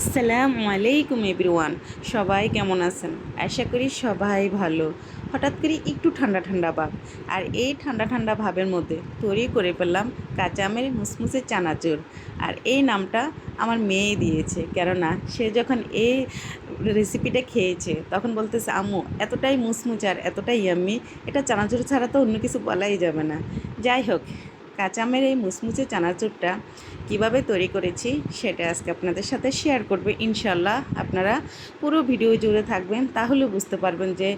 আসসালামু আলাইকুম এভরিওয়ান। সবাই কেমন আছেন? আশা করি সবাই ভালো। হঠাৎ করে একটু ঠান্ডা ঠান্ডা ভাব। আর এই ঠান্ডা ঠান্ডা ভাবের মধ্যে তৈরি করে পেলাম কাঁচা আমের মুসমুসে চানাচুর। আর এই নামটা আমার মেয়ে দিয়েছে। কেননা সে যখন এই রেসিপিটা খেয়েছে, তখন বলতেছে, আম্মু, এতটাই মুসমুচে আর এতটাই ইয়াম্মি এটা চানাচুর ছাড়া তো অন্য কিছু বলাই যাবে না। যাই হোক, কাঁচা আমের এই মুসমুচে চানাচুরটা কীভাবে তৈরি করেছি সেটা আজকে আপনাদের সাথে শেয়ার করবে। ইনশাল্লাহ আপনারা পুরো ভিডিও জুড়ে থাকবেন তাহলে বুঝতে পারবেন যে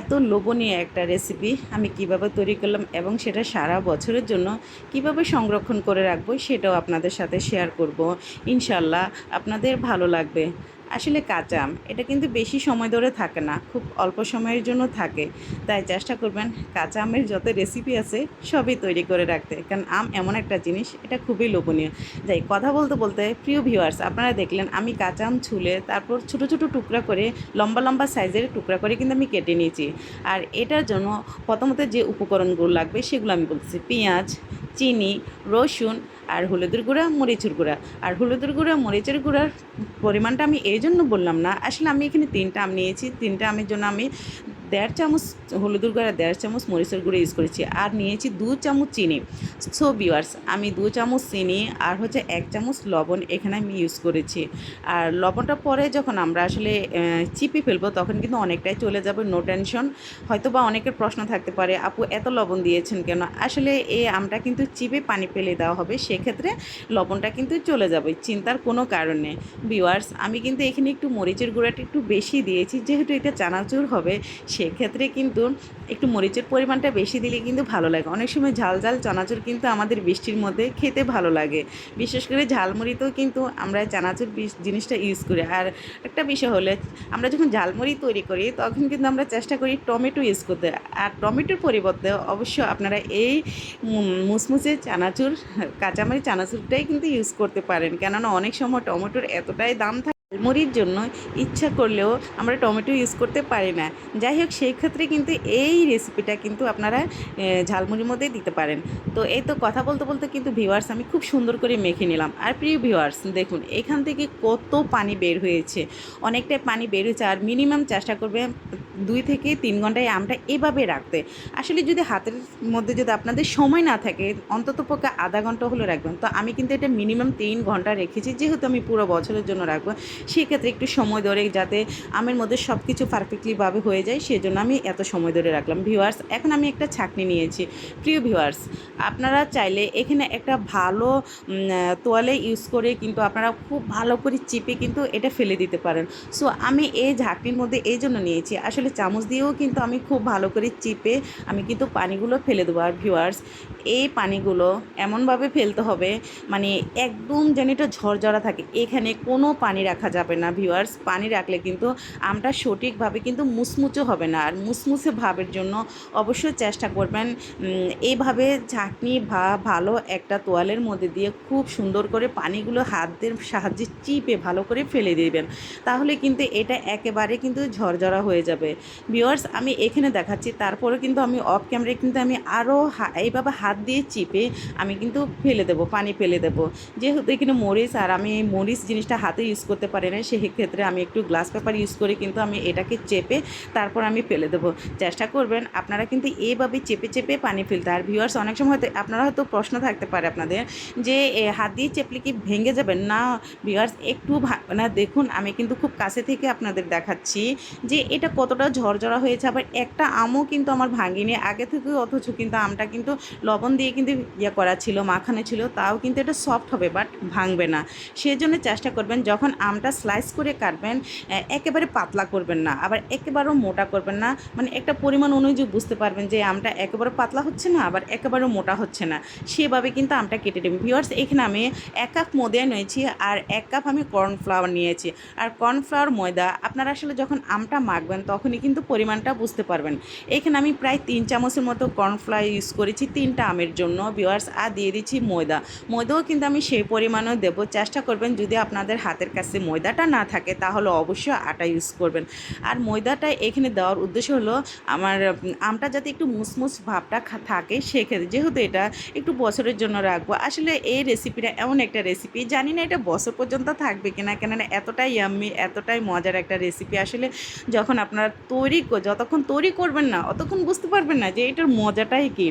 এত লোভনীয় একটা রেসিপি আমি কীভাবে তৈরি করলাম এবং সেটা সারা বছরের জন্য কীভাবে সংরক্ষণ করে রাখব সেটাও আপনাদের সাথে শেয়ার করব। ইনশাল্লাহ আপনাদের ভালো লাগবে। আসলে কাঁচা আম, এটা কিন্তু বেশি সময় ধরে থাকে না, খুব অল্প সময়ের জন্য থাকে। তাই চেষ্টা করবেন কাঁচা আমের যত রেসিপি আছে সবই তৈরি করে রাখতে। কারণ আম এমন একটা জিনিস, এটা খুবই লোভনীয়। যাই, কথা বলতে বলতে প্রিয় ভিউয়ার্স আপনারা দেখলেন আমি কাঁচা আম ছুলে তারপর ছোট ছোট টুকরা করে, লম্বা লম্বা সাইজের টুকরা করে কিন্তু আমি কেটে নিয়েছি। আর এটার জন্য প্রথমত যে উপকরণগুলো লাগবে সেগুলো আমি বলছি পেঁয়াজ, চিনি, রসুন আর হলুদের গুঁড়া, মরিচের গুঁড়া। আর হলুদের গুঁড়া, মরিচের গুঁড়ার পরিমাণটা আমি এই জন্য বললাম না। আসলে আমি এখানে তিনটা আম নিয়েছি। তিনটা আমের জন্য আমি দেড় চামচ হলুদের গুঁড়া দেড় চামচ মরিচের গুঁড়ো ইউজ করেছি। আর নিয়েছি দু চামচ চিনি। সো বিওয়ার্স আমি দু চামচ চিনি আর হচ্ছে এক চামচ লবণ এখানে আমি ইউজ করেছি। আর লবণটা পরে যখন আমরা আসলে চিপে ফেলব, তখন কিন্তু অনেকটাই চলে যাবে নো টেনশন হয়তো বা অনেকের প্রশ্ন থাকতে পারে, আপু, এত লবণ দিয়েছেন কেন? আসলে এই আমটা কিন্তু চিপে পানি ফেলে দেওয়া হবে, সেক্ষেত্রে লবণটা কিন্তু চলে যাবে, চিন্তার কোনো কারণ বিওয়ার্স আমি কিন্তু এখানে একটু মরিচের গুঁড়াটা একটু বেশি দিয়েছি, যেহেতু এটা চানাচুর হবে সেক্ষেত্রে কিন্তু একটু মরিচের পরিমাণটা বেশি দিলে কিন্তু ভালো লাগে। অনেক সময় ঝাল ঝাল চানাচুর কিন্তু আমাদের বৃষ্টির মধ্যে খেতে ভালো লাগে। বিশেষ করে ঝালমুড়িতেও কিন্তু আমরা চানাচুর জিনিসটা ইউজ করি। আর একটা বিষয় হলে, আমরা যখন ঝালমুড়ি তৈরি করি, তখন কিন্তু আমরা চেষ্টা করি টমেটো ইউজ করতে। আর টমেটোর পরিবর্তে অবশ্য আপনারা এই মুসমুসে চানাচুর কাঁচামারি চানাচুরটাই কিন্তু ইউজ করতে পারেন। কেননা অনেক সময় টমেটোর এতটাই দাম থাকে ঝালমুড়ির জন্য ইচ্ছা করলেও আমরা টমেটো ইউজ করতে পারি না। যাই হোক, সেই ক্ষেত্রে কিন্তু এই রেসিপিটা কিন্তু আপনারা ঝালমুড়ির মধ্যে দিতে পারেন। তো এই তো কথা বলতে বলতে কিন্তু ভিউয়ার্স আমি খুব সুন্দর করে মেখে নিলাম। আর প্রিয় ভিউয়ার্স দেখুন, এখান থেকে কত পানি বের হয়েছে। অনেকটাই পানি বের হয়েছে আর মিনিমাম চেষ্টা করবে দুই থেকে তিন ঘন্টায় আমটা এভাবে রাখতে। আসলে যদি হাতের মধ্যে যদি আপনাদের সময় না থাকে, অন্তত পক্ষে আধা ঘণ্টা হলে রাখবেন। তো আমি কিন্তু এটা মিনিমাম তিন ঘণ্টা রেখেছি, যেহেতু আমি পুরো বছরের জন্য রাখব। সেক্ষেত্রে একটু সময় ধরে যাতে আমের মধ্যে সব কিছু পারফেক্টলিভাবে হয়ে যায়, সেজন্য আমি এত সময় ধরে রাখলাম। ভিউয়ার্স এখন আমি একটা ছাকনি নিয়েছি। প্রিয় ভিউয়ার্স আপনারা চাইলে এখানে একটা ভালো তোয়ালে ইউজ করে কিন্তু আপনারা খুব ভালো করে চিপে কিন্তু এটা ফেলে দিতে পারেন। সো আমি এই ঝাঁকনির মধ্যে এই জন্য নিয়েছি। আসলে চামচ দিয়েও কিন্তু আমি খুব ভালো করে চিপে আমি কিন্তু পানিগুলো ফেলে দেবো। আর ভিউয়ার্স এই পানিগুলো এমনভাবে ফেলতে হবে মানে একদম যেন এটা ঝরঝরা থাকে। এখানে কোনো পানি রাখা যাবে না ভিউয়ার্স পানি রাখলে কিন্তু আমটা সঠিকভাবে কিন্তু মুসমুচো হবে না। আর মুসমুসে ভাবের জন্য অবশ্যই চেষ্টা করবেন এইভাবে ঝাঁকনি বা ভালো একটা তোয়ালের মধ্যে দিয়ে খুব সুন্দর করে পানিগুলো হাতের সাহায্যে চিপে ভালো করে ফেলে দিবেন। তাহলে কিন্তু এটা একেবারে কিন্তু ঝরঝরা হয়ে যাবে। ভিউয়ার্স আমি এখানে দেখাচ্ছি তারপরে কিন্তু আমি অফ ক্যামেরায় কিন্তু আমি আরও এইভাবে হাত দিয়ে চিপে আমি কিন্তু ফেলে দেবো, পানি ফেলে দেবো। যেহেতু এখানে মরিচ আর আমি এই মরিচ জিনিসটা হাতে ইউজ করতে পারি না সেক্ষেত্রে আমি একটু গ্লাস পেপার ইউজ করে কিন্তু আমি এটাকে চেপে তারপর আমি ফেলে দেবো। চেষ্টা করবেন, আপনারা কিন্তু এইভাবে চেপে চেপে পানি ফেলতে। আর ভিউয়ার্স অনেক সময় হয়তো আপনারা হয়তো প্রশ্ন থাকতে পারে আপনাদের যে হাত দিয়ে চেপলে কি ভেঙে যাবেন না ভিউয়ার্স একটু না, দেখুন, আমি কিন্তু খুব কাছে থেকে আপনাদের দেখাচ্ছি যে, এটা কতটা ঝরঝরা হয়েছে। আবার একটা আমও কিন্তু আমার ভাঙিনি। আগে থেকে অথচ কিন্তু আমটা কিন্তু লবণ দিয়ে কিন্তু ইয়ে করা ছিল, মাখানো ছিল, তাও কিন্তু এটা সফট হবে বাট ভাঙবে না। সেই জন্য চেষ্টা করবেন যখন আমটা স্লাইস করে কাটবেন একেবারে পাতলা করবেন না, আবার একেবারেও মোটা করবেন না। মানে একটা পরিমাণ অনুযায়ী বুঝতে পারবেন যে আমটা একেবারে পাতলা হচ্ছে না, আবার একেবারেও মোটা হচ্ছে না। সেভাবে কিন্তু আমটা কেটে দেবেন ভিওয়ার্স এখানে আমি এক কাপ ময়দা নিয়েছি আর এক কাপ আমি কর্নফ্লাওয়ার নিয়েছি। আর কর্নফ্লাওয়ার ময়দা, আপনারা আসলে যখন আমটা মাখবেন তখনই কিন্তু পরিমাণটা বুঝতে পারবেন। এখানে আমি প্রায় তিন চামচের মতো কর্নফ্লাওয়ার ইউজ করেছি, তিনটা আম জন্য ভিওয়ার্স আর দিয়ে দিচ্ছি ময়দা। ময়দাও কিন্তু আমি সেই পরিমাণেও দেবো। চেষ্টা করবেন যদি আপনাদের হাতের কাছে ময়দাটা না থাকে, তাহলে অবশ্যই আটা ইউজ করবেন। আর ময়দাটা এখানে দেওয়ার উদ্দেশ্য হলো, আমার আমটা যাতে একটু মুসমুস ভাবটা থাকে, সেক্ষেত্রে যেহেতু এটা একটু বছরের জন্য রাখব। আসলে এই রেসিপিটা এমন একটা রেসিপি জানি না এটা বছর পর্যন্ত থাকবে কিনা, কেননা এতটাই ইয়াম্মি এতটাই মজার একটা রেসিপি আসলে যখন আপনারা তৈরি যতক্ষণ তৈরি করবেন না, অতক্ষণ বুঝতে পারবেন না যে এটার মজাটাই কি।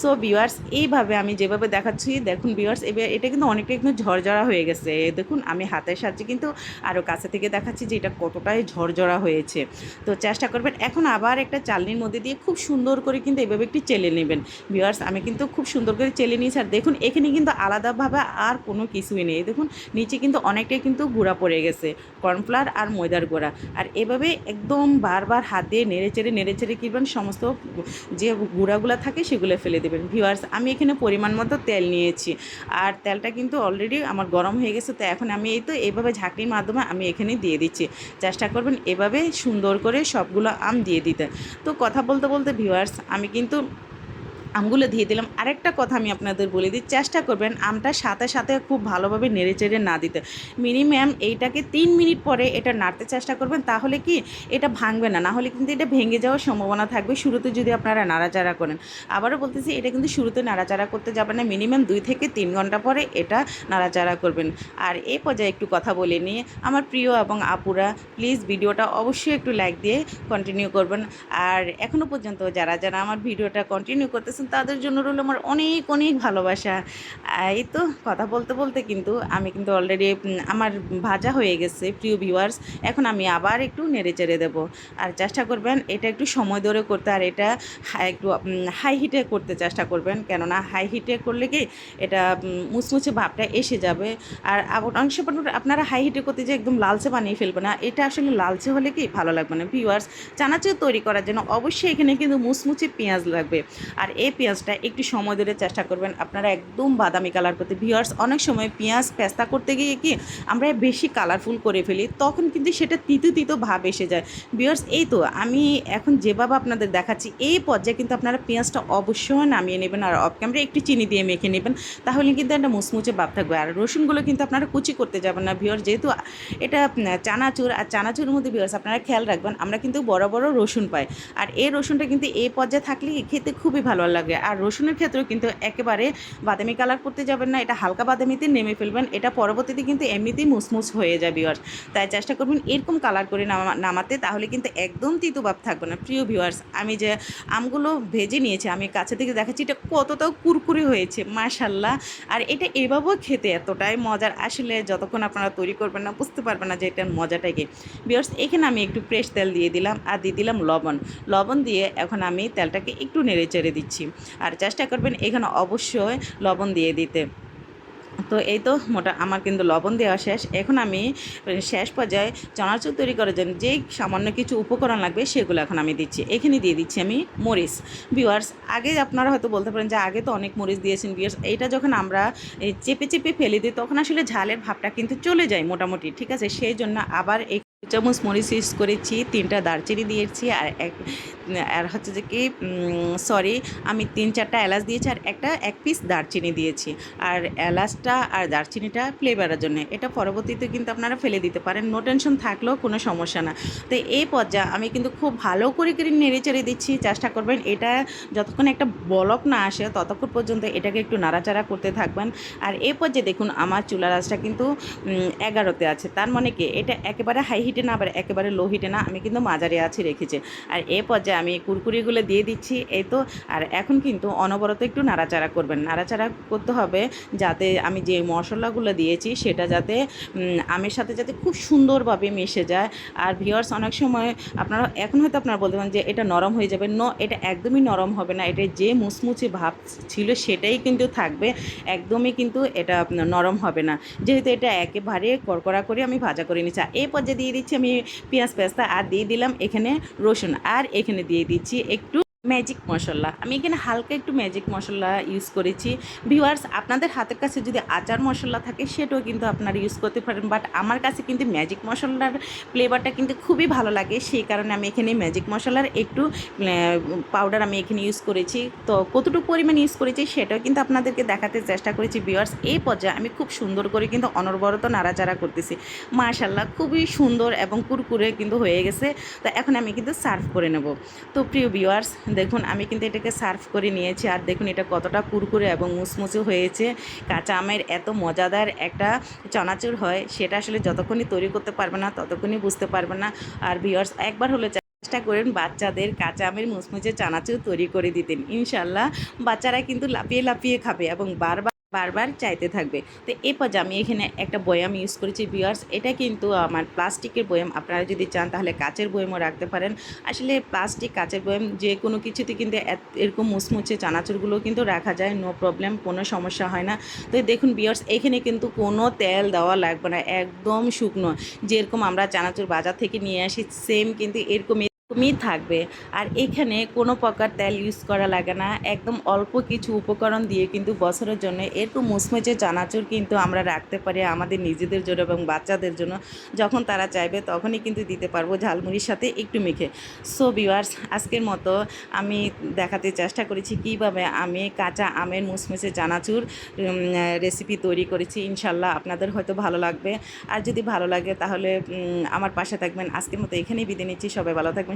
সো ভিউয়ার্স এইভাবে আমি যেভাবে দেখাচ্ছি, দেখুন ভিউয়ার্স এবার এটা কিন্তু অনেকটা কিন্তু ঝরঝরা হয়ে গেছে। দেখুন, আমি হাতের সাহায্যে কিন্তু আরও কাছে থেকে দেখাচ্ছি যে এটা কতটাই ঝরঝরা হয়েছে। তো চেষ্টা করবেন, এখন আবার একটা চালনির মধ্যে দিয়ে খুব সুন্দর করে কিন্তু এভাবে একটু চেলে নেবেন। ভিউয়ার্স আমি কিন্তু খুব সুন্দর করে চেলে নিয়েছি। আর দেখুন, এখানে কিন্তু আলাদাভাবে আর কোনো কিছুই নেই। দেখুন, নিচে কিন্তু অনেকটাই কিন্তু গুঁড়া পড়ে গেছে, কর্নফ্লাওয়ার আর ময়দার গুঁড়া। আর এভাবে একদম বারবার হাত দিয়ে নেড়ে চেড়ে নেড়ে চেড়ে কিনবেন, সমস্ত যে গুঁড়াগুলো থাকে সেগুলো ফেলে দেবেন। ভিউয়ার্স, আমি এখানে পরিমাণ মতো তেল নিয়েছি। আর তেলটা কিন্তু অলরেডি আমার গরম হয়ে গেছে, তো এখন আমি এই তো এইভাবে ঝাঁকির মাধ্যমে আমি এখানে দিয়ে দিচ্ছি। চেষ্টা করবেন এভাবে সুন্দর করে সবগুলো আম দিয়ে দিতে। তো কথা বলতে বলতে ভিউয়ার্স, আমি কিন্তু আমগুলো দিয়ে দিলাম। আরেকটা কথা আমি আপনাদের বলে দিই, চেষ্টা করবেন আমটা সাথে সাথে খুব ভালোভাবে নেড়ে চেড়ে না দিতে। মিনিমাম এইটাকে তিন মিনিট পরে এটা নাড়তে চেষ্টা করবেন, তাহলে কি এটা ভাঙবে না। না হলে কিন্তু এটা ভেঙে যাওয়ার সম্ভাবনা থাকবে, শুরুতে যদি আপনারা নাড়াচাড়া করেন। আবারও বলতেছি, এটা কিন্তু শুরুতে নাড়াচাড়া করতে যাবেন না, মিনিমাম দুই থেকে তিন ঘণ্টা পরে এটা নাড়াচাড়া করবেন। আর এই পর্যায়ে একটু কথা বলে নিয়ে, আমার প্রিয় এবং আপুরা, প্লিজ ভিডিওটা অবশ্যই একটু লাইক দিয়ে কন্টিনিউ করবেন। আর এখনও পর্যন্ত যারা যারা আমার ভিডিওটা কন্টিনিউ করতেছেন তাদের জন্য রইল আমার অনেক অনেক ভালোবাসা। এই তো কথা বলতে বলতে কিন্তু আমি কিন্তু অলরেডি আমার ভাজা হয়ে গেছে, প্রিয় ভিউয়ার্স এখন আমি আবার একটু নেড়ে চেড়ে দেবো। আর চেষ্টা করবেন এটা একটু সময় ধরে করতে, আর এটা একটু হাই হিটে করতে চেষ্টা করবেন। কেননা হাই হিটে করলে কি এটা মুচমুচে ভাবটা এসে যাবে। আর সময় আপনারা হাই হিটে করতে যে একদম লালচে বানিয়ে ফেলবে না, এটা আসলে লালচে হলে কি ভালো লাগবে না? ভিউয়ার্স চানাচুর তৈরি করার জন্য অবশ্যই এখানে কিন্তু মুচমুচে পেঁয়াজ লাগবে। আর এই পেঁয়াজটা একটু সময় ধরে চেষ্টা করবেন। আপনারা একদম বাদামি কালার করতে। ভিউয়ার্স অনেক সময় পেঁয়াজ পেস্তা করতে গিয়ে কি আমরা বেশি কালারফুল করে ফেলি, তখন কিন্তু সেটা তিতো তিতো ভাব এসে যায়। ভিউয়ার্স এই তো আমি এখন যেভাবে আপনাদের দেখাচ্ছি, এই পর্যায়ে কিন্তু আপনারা পেঁয়াজটা অবশ্যই নামিয়ে নেবেন আর অফ ক্যামেরা একটু চিনি দিয়ে মেখে নেবেন। তাহলে কিন্তু একটা মুচমুচে ভাব থাকবে। আর রসুনগুলো কিন্তু আপনারা কুচি করতে যাবেন না। ভিউয়ার্স যেহেতু এটা চানাচুর, আর চানাচুরের মধ্যে ভিউয়ার্স আপনারা খেয়াল রাখবেন, আমরা কিন্তু বড় বড় রসুন পাই। আর এই রসুনটা কিন্তু এই পর্যায়ে থাকলে খেতে খুবই ভালো আর রসুনের ক্ষেত্রেও কিন্তু একেবারে বাদামি কালার করতে যাবেন না, এটা হালকা বাদামিতে নেমে ফেলবেন, এটা পরবর্তীতে কিন্তু এমনিতেই মুসমুস হয়ে যাবে ভিউয়ার্স তাই চেষ্টা করবেন এরকম কালার করে নামা- নামাতে, তাহলে কিন্তু একদম তিতো ভাব থাকবে না। প্রিয় ভিউয়ার্স আমি যে আমগুলো ভেজে নিয়েছি, আমি কাছে থেকে দেখাচ্ছি, এটা কতটাও কুরকুরে হয়েছে মাশাল্লাহ আর এটা এভাবেও খেতে এতটাই মজার, আসলে যতক্ষণ আপনারা তৈরি করবেন না, বুঝতে পারবেন না যে এটার মজাটা কি। এখানে আমি একটু ফ্রেশ তেল দিয়ে দিলাম, আর দিয়ে দিলাম লবণ। লবণ দিয়ে এখন আমি তেলটাকে একটু নেড়ে চেড়ে দিচ্ছি। আর চেষ্টা করবেন এখানে অবশ্যই লবণ দিয়ে দিতে। তো এই তো মোটা, আমার কিন্তু লবণ দেওয়া শেষ। এখন আমি শেষ পর্যায়ে চানাচুর তৈরি করার জন্য যেই সামান্য কিছু উপকরণ লাগবে সেগুলো এখন আমি দিচ্ছি। এখানে দিয়ে দিচ্ছি আমি মরিচ। ভিউয়ার্স, আগে আপনারা হয়তো বলতে পারেন যে আগে তো অনেক মরিচ দিয়েছেন ভিউয়ার্স। এইটা যখন আমরা চেপে চেপে ফেলে দিই, তখন আসলে ঝালের ভাবটা কিন্তু চলে যায় মোটামুটি, ঠিক আছে? সেই জন্য আবার দু চামচ মরিচ ইউজ করেছি, তিনটা দারচিনি দিয়েছি, আর এক আর হচ্ছে যে কি সরি আমি তিন চারটা এলাচ দিয়েছি আর একটা এক পিস দারচিনি দিয়েছি। আর এলাচটা আর দারচিনিটা ফ্লেভারের জন্য। এটা পরবর্তীতে কিন্তু আপনারা ফেলে দিতে পারেন নো টেনশন থাকলেও কোনো সমস্যা না। তো এই পর্যায়ে আমি কিন্তু খুব ভালো করে করে নেড়ে চেড়ে দিচ্ছি, চেষ্টা করবেন এটা যতক্ষণ একটা বলক না আসে ততক্ষণ পর্যন্ত এটাকে একটু নাড়াচাড়া করতে থাকবেন। আর এই পর্যায়ে দেখুন, আমার চুলা রাসটা কিন্তু এগারোতে আছে। তার মানে কি, এটা একেবারে হাই হিটে না, আবার একেবারে লো হিটে না, আমি কিন্তু মাঝারি আছে রেখেছি। আর এই পর্যায়ে আমি কুরকুরিগুলো দিয়ে দিচ্ছি, এই তো। আর এখন কিন্তু অনবরত একটু নাড়াচাড়া করবেন। নাড়াচাড়া করতে হবে যাতে আমি যে মশলাগুলো দিয়েছি সেটা যাতে আমের সাথে যাতে খুব সুন্দরভাবে মিশে যায়। আর ভিওয়ার্স অনেক সময় আপনারা, এখন হয়তো আপনারা বলতে পারেন যে এটা নরম হয়ে যাবে। ন এটা একদমই নরম হবে না। এটা যে মুচমুচে ভাব ছিল সেটাই কিন্তু থাকবে। একদমই কিন্তু এটা নরম হবে না। যেহেতু এটা একেবারে কড়কড়া করে আমি ভাজা করে নিচ্ছি। এই পর্যায়ে দিয়ে দিচ্ছি আমি পেঁয়াজ পেস্তা, আর দিয়ে দিলাম এখানে রসুন। আর এখানে দিয়ে দিচ্ছি। একটু ম্যাজিক মশলা। আমি এখানে হালকা একটু ম্যাজিক মশলা ইউজ করেছি। ভিউয়ার্স আপনাদের হাতের কাছে যদি আচার মশলা থাকে, সেটাও কিন্তু আপনারা ইউজ করতে পারেন। বাট আমার কাছে কিন্তু ম্যাজিক মশলার ফ্লেভারটা কিন্তু খুবই ভালো লাগে। সেই কারণে আমি এখানে ম্যাজিক মশলার একটু পাউডার আমি এখানে ইউজ করেছি। তো কতটুকু পরিমাণ ইউজ করেছি, সেটাও কিন্তু আপনাদেরকে দেখাতে চেষ্টা করেছি। ভিউয়ার্স এই পর্যায়ে আমি খুব সুন্দর করে কিন্তু অনর্বরত নাড়াচাড়া করতেছি। মাশাল্লাহ খুবই সুন্দর এবং কুরকুরে কিন্তু হয়ে গেছে। তো এখন আমি কিন্তু সার্ভ করে নেব। তো প্রিয় ভিউয়ার্স দেখুন, আমি কিন্তু এটাকে সার্ভ করে নিয়েছি। আর দেখুন, এটা কতটা কুরকুরে এবং মুসমুসে হয়েছে। কাঁচা আমের এত মজাদার একটা চানাচুর হয়, সেটা আসলে যতক্ষণই তৈরি করতে পারবে না, ততক্ষণই বুঝতে পারবে না। আর ভিওর্স একবার হলে চেষ্টা করেন বাচ্চাদের কাঁচা আমের মুচমুচে চানাচুর তৈরি করে দিতেন ইনশাল্লাহ বাচ্চারা কিন্তু লাপিয়ে লাপিয়ে খাবে এবং বারবার বারবার চাইতে থাকবে। তো এই পর্যায়ে আমি এখানে একটা বয়াম ইউজ করেছি বিয়ার্স এটা কিন্তু আমার প্লাস্টিকের বয়াম। আপনারা যদি চান তাহলে কাচের বয়ামও রাখতে পারেন। আসলে প্লাস্টিক, কাচের বয়াম যে কোনো কিছুতে কিন্তু এরকম মুচমুচে চানাচুরগুলো কিন্তু রাখা যায়। নো প্রবলেম কোনো সমস্যা হয় না। তো দেখুন বিয়ার্স এখানে কিন্তু কোনো তেল দেওয়া লাগবে না। একদম শুকনো। যেরকম আমরা চানাচুর বাজার থেকে নিয়ে আসি সেম কিন্তু এরকম এরকমই থাকবে। আর এখানে কোনো প্রকার তেল ইউজ করা লাগে না। একদম অল্প কিছু উপকরণ দিয়ে কিন্তু বছরের জন্য এরকম মুচমুচে চানাচুর কিন্তু আমরা রাখতে পারি আমাদের নিজেদের জন্য এবং বাচ্চাদের জন্য। যখন তারা চাইবে তখনই কিন্তু দিতে পারব ঝালমুড়ির সাথে একটু মেখে। সো ভিউয়ার্স আজকের মতো আমি দেখাতে চেষ্টা করেছি কীভাবে আমি কাঁচা আমের মুচমুচে চানাচুর রেসিপি তৈরি করেছি। ইনশাল্লাহ আপনাদের হয়তো ভালো লাগবে। আর যদি ভালো লাগে তাহলে আমার পাশে থাকবেন। আজকের মতো এখানেই বিদায় নিচ্ছি। সবাই ভালো থাকবেন